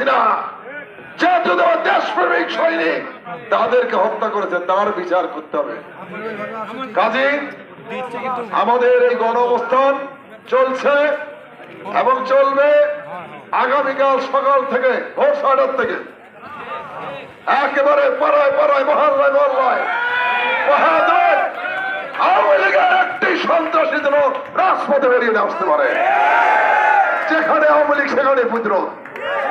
হাসিনা। জাতীয় দেশপ্রেমিক সৈনিক, তাদেরকে হত্যা করেছে, তার বিচার করতে হবে। কাজে, আমাদের এই গণ অবস্থান চলছে এবং চলবে আগামীকাল সকাল থেকে, ভোর ছয়টার থেকে। একেবারে পাড়ায় পাড়ায়, মহল্লায় মহল্লায়। একটি সন্ত্রাসী যেন রাজপথে বেরিয়ে আসতে পারে। যেখানে আওয়ামী লীগ, সেখানে প্রতিরোধ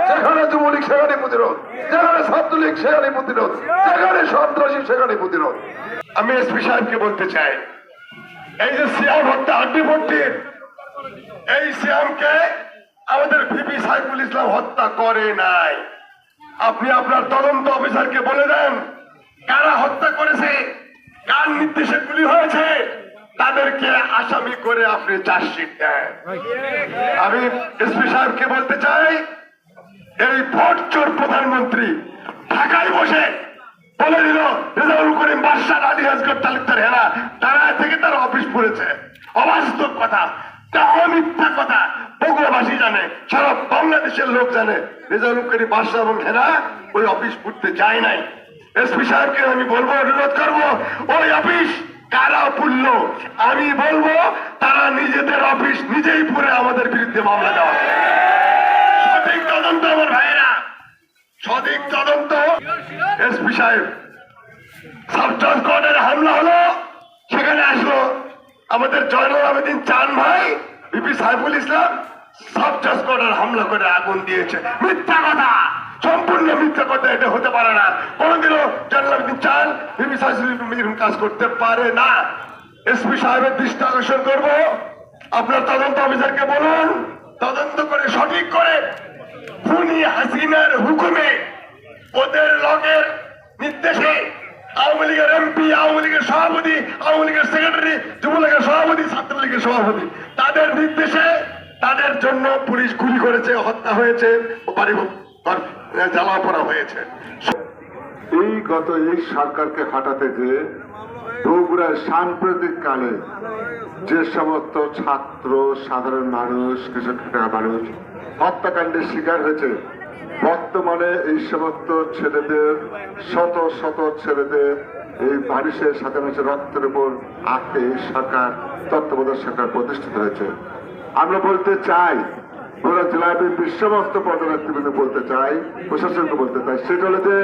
যেখানে যুবলীগ, সেখানে প্রতিরোধ যেখানে ছাত্রলীগ, সেখানে প্রতিরোধ যেখানে সন্ত্রাসী, সেখানে প্রতিরোধ আমি এসপি সাহেবকে বলতে চাই, এই যে সিয়াম হত্যা আড্ডি ভর্তির এই সিয়ামকে আমাদের ভিপি সাইফুল ইসলাম হত্যা করে নাই। আপনি আপনার তদন্ত অফিসারকে বলে দেন, কারা হত্যা করেছে, কার নির্দেশে গুলি হয়েছে, তাদেরকে আসামি করে আপনি চার্জশিট দেন। আমি এসপি সাহেবকে বলতে চাই এই ভোট চোর প্রধানমন্ত্রী ঢাকায় বসে বলে দিল, রেজাউল করিম বাদশাহ আলী হাজগর তালুকদার হেরা তারা থেকে তার অফিস পড়েছে। অবাস্তব কথা ওই অফিস আমি বলব, অনুরোধ করব, ওই অফিস কারা পুরল আমি বলব, তারা নিজেদের অফিস নিজেই পুরে আমাদের বিরুদ্ধে মামলা দেওয়া। সঠিক তদন্ত। এসপি সাহেব কোর্টের হামলা হলো, সেখানে আসলো আমাদের জয়নুল আবেদিন চান ভাই বিপি সাইফুল ইসলাম হামলা করে আগুন দিয়েছে। মিথ্যা কথা, সম্পূর্ণ মিথ্যা কথা, এটা হতে পারে না। আবেদিন চান বিপি সাইফুল ইসলাম কাজ করতে পারে না। এসপি সাহেবের দৃষ্টি আকর্ষণ করব। আপনার তদন্ত অফিসারকে বলুন, তদন্ত করে সঠিক করে খুনি হাসিনার হুকুমে, ওদের লগের নির্দেশে আওয়ামী লীগের এমপি আওয়ামী লীগের সভাপতি, আওয়ামী লীগের সেক্রেটারি যুবলীগের সভাপতি, ছাত্রলীগের সভাপতি, তাদের নির্দেশে, তাদের জন্য পুলিশ গুলি করেছে, হত্যা হয়েছে জ্বালা পড়া হয়েছে। এই গত এই সরকারকে হটাতে যে বগুড়ার সাম্প্রতিক কালে যে সমস্ত ছাত্র, সাধারণ মানুষ কৃষক মানুষ হত্যাকাণ্ডের শিকার হয়েছে বর্তমানে এই সমস্ত ছেলেদের শত শত ছেলেদের এই মানুষের সাথে মানুষের রক্তের উপর এই সরকার তত্ত্বাবধায়ক সরকার প্রতিষ্ঠিত হয়েছে। আমরা বলতে চাই জেলায় পদনেতৃবৃন্দ বলতে চাই প্রশাসনকে বলতে চাই সেটা হলো যে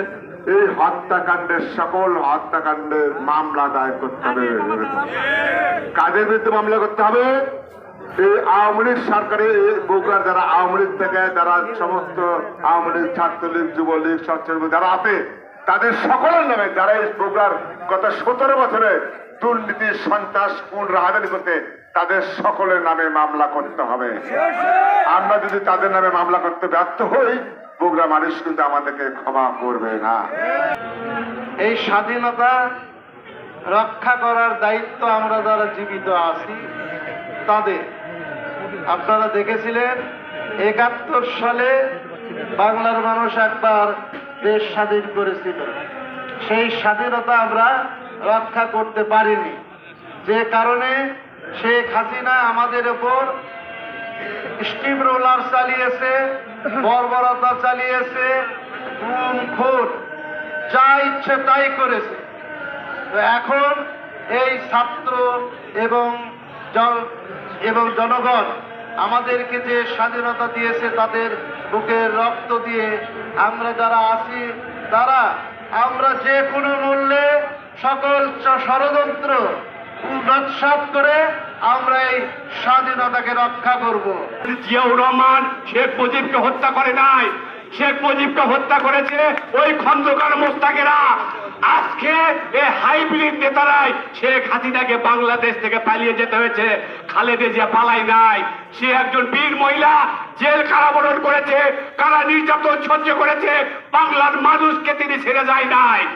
এই হত্যাকাণ্ডের সকল হত্যাকাণ্ডের মামলা দায়ের করতে হবে। কাদের বিরুদ্ধে মামলা করতে হবে? এই আওয়ামী লীগ সরকারে বগুড়ার যারা আওয়ামী লীগ থেকে যারা সমস্ত আওয়ামী লীগ, ছাত্রলীগ, যুবলীগ, সচ্ছল যারা আছে, তাদের সকলের নামে যারা এই বগুড়ার গত সতেরো বছরে দুর্নীতি, সন্ত্রাস কোন রাহাদানি করতে, তাদের সকলের নামে মামলা করতে হবে। আমরা যদি তাদের নামে মামলা করতে ব্যর্থ হই, বগুড়া মানুষ কিন্তু আমাদেরকে ক্ষমা করবে না। এই স্বাধীনতা রক্ষা করার দায়িত্ব আমরা যারা জীবিত আছি, তাদের আপনারা দেখেছিলেন একাত্তর সালে বাংলার মানুষ একবার দেশ স্বাধীন করেছিল। সেই স্বাধীনতা আমরা রক্ষা করতে পারিনি। যে কারণে শেখ হাসিনা আমাদের ওপর স্টিম রোলার চালিয়েছে, বর্বরতা চালিয়েছে যা ইচ্ছে তাই করেছে। তো এখন এই ছাত্র এবং জন- এবং জনগণ আমাদেরকে যে স্বাধীনতা দিয়েছে তাদের বুকের রক্ত দিয়ে আমরা যারা আছি, তারা আমরা যে কোনো মূল্যে সকল ষড়যন্ত্র নৎসাত করে আমরা এই স্বাধীনতাকে রক্ষা করব। জিয়াউর রহমান, শেখ মুজিবকে হত্যা করে নাই। শেখ মুজিবকে হত্যা করেছে ওই খন্দকার মোস্তাকেরা। আজকে এই হাইব্রিড নেতারাই শেখ হাসিনাকে বাংলাদেশ থেকে পালিয়ে যেতে হয়েছে। খালেদে যে পালাই নাই। সে একজন বীর মহিলা, জেল কারাবরণ করেছে, কারা নির্যাতন সহ্য করেছে, বাংলার মানুষকে তিনি ছেড়ে যায় নাই।